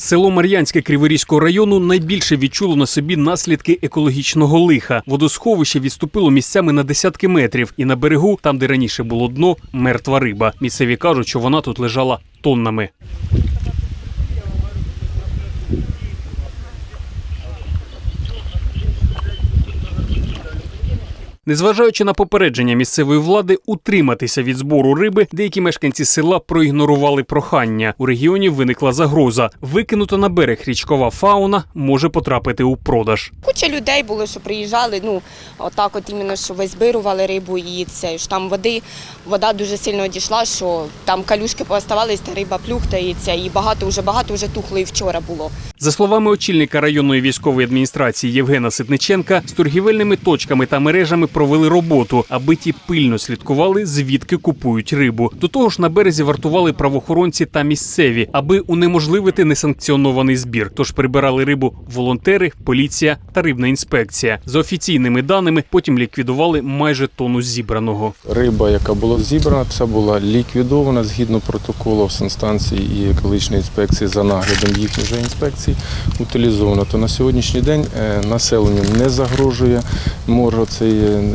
Село Мар'янське Криворізького району найбільше відчуло на собі наслідки екологічного лиха. Водосховище відступило місцями на десятки метрів, і на берегу, там де раніше було дно, мертва риба. Місцеві кажуть, що вона тут лежала тоннами. Незважаючи на попередження місцевої влади утриматися від збору риби, деякі мешканці села проігнорували прохання. У регіоні виникла загроза. Викинута на берег річкова фауна може потрапити у продаж. Куча людей було, що приїжджали, ну отак, от іменно, що визбирували рибу і це ж там води, вода дуже сильно одійшла, що там калюшки пооставались, та риба плюхтається, і багато вже багато вже тухло і вчора було. За словами очільника районної військової адміністрації Євгена Ситниченка, з торгівельними точками та мережами провели роботу, аби ті пильно слідкували, звідки купують рибу. До того ж, на березі вартували правоохоронці та місцеві, аби унеможливити несанкціонований збір. Тож прибирали рибу волонтери, поліція та рибна інспекція. За офіційними даними, потім ліквідували майже тонну зібраного. Риба, яка була зібрана, це була ліквідована згідно протоколу санстанції і екологічної інспекції за наглядом їхньої вже інспекцій утилізована. То на сьогоднішній день е, населенню не загрожує мор цієї е,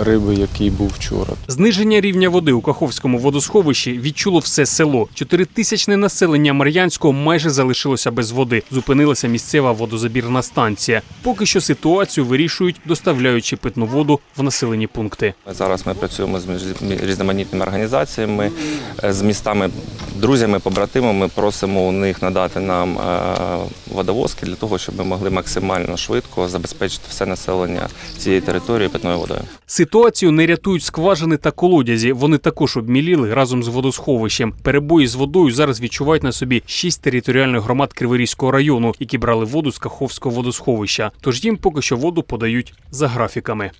риби, який був вчора. Зниження рівня води у Каховському водосховищі відчуло все село. Чотиритисячне населення Мар'янського майже залишилося без води. Зупинилася місцева водозабірна станція. Поки що ситуацію вирішують, доставляючи питну воду в населені пункти. Зараз ми працюємо з різноманітними організаціями, е, з містами, друзями, побратимами. Просимо у них надати нам е, водовозки для того, щоб ми могли максимально швидко забезпечити все населення цієї території питною водою. Ситуацію не рятують скважини та колодязі. Вони також обміліли разом з водосховищем. Перебої з водою зараз відчувають на собі шість територіальних громад Криворізького району, які брали воду з Каховського водосховища. Тож їм поки що воду подають за графіками.